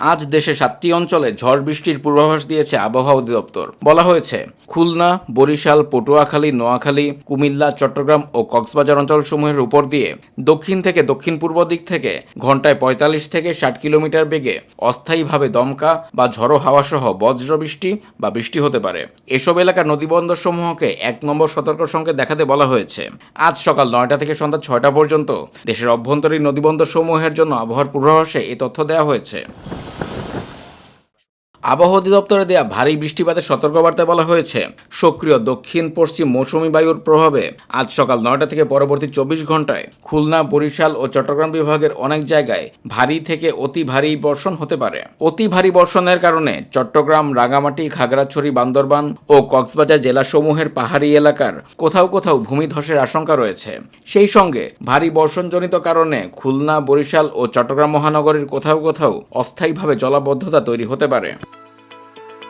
আজ দেশে সাতটি অঞ্চলে ঝড় বৃষ্টির পূর্বাভাস দিয়েছে আবহাওয়া অধিদপ্তর। বলা হয়েছে, খুলনা, বরিশাল, পটুয়াখালী, নোয়াখালী, কুমিল্লা, চট্টগ্রাম ও কক্সবাজার অঞ্চলসমূহের উপর দিয়ে দক্ষিণ থেকে দক্ষিণ পূর্ব দিক থেকে ঘন্টায় পঁয়তাল্লিশ থেকে ষাট কিলোমিটার বেগে অস্থায়ীভাবে দমকা বা ঝড়ো হাওয়া সহ বজ্র বৃষ্টি বা বৃষ্টি হতে পারে। এসব এলাকার নদীবন্দর সমূহকে এক নম্বর সতর্ক সংকেত দেখাতে বলা হয়েছে। আজ সকাল নয়টা থেকে সন্ধ্যা ছয়টা পর্যন্ত দেশের অভ্যন্তরীণ নদীবন্দর সমূহের জন্য আবহাওয়ার পূর্বাভাসে এই তথ্য দেওয়া হয়েছে। আবহাওয়া অধিদপ্তরে দেয়া ভারী বৃষ্টিপাতের সতর্কবার্তায় বলা হয়েছে, সক্রিয় দক্ষিণ পশ্চিম মৌসুমি বায়ুর প্রভাবে আজ সকাল নয়টা থেকে পরবর্তী চব্বিশ ঘন্টায় খুলনা, বরিশাল ও চট্টগ্রাম বিভাগের অনেক জায়গায় ভারী থেকে অতি ভারী বর্ষণ হতে পারে। অতি ভারী বর্ষণের কারণে চট্টগ্রাম রাঙামাটি খাগড়াছড়ি, বান্দরবান ও কক্সবাজার জেলাসমূহের পাহাড়ি এলাকার কোথাও কোথাও ভূমিধসের আশঙ্কা রয়েছে। সেই সঙ্গে ভারী বর্ষণজনিত কারণে খুলনা, বরিশাল ও চট্টগ্রাম মহানগরীর কোথাও কোথাও অস্থায়ীভাবে জলাবদ্ধতা তৈরি হতে পারে।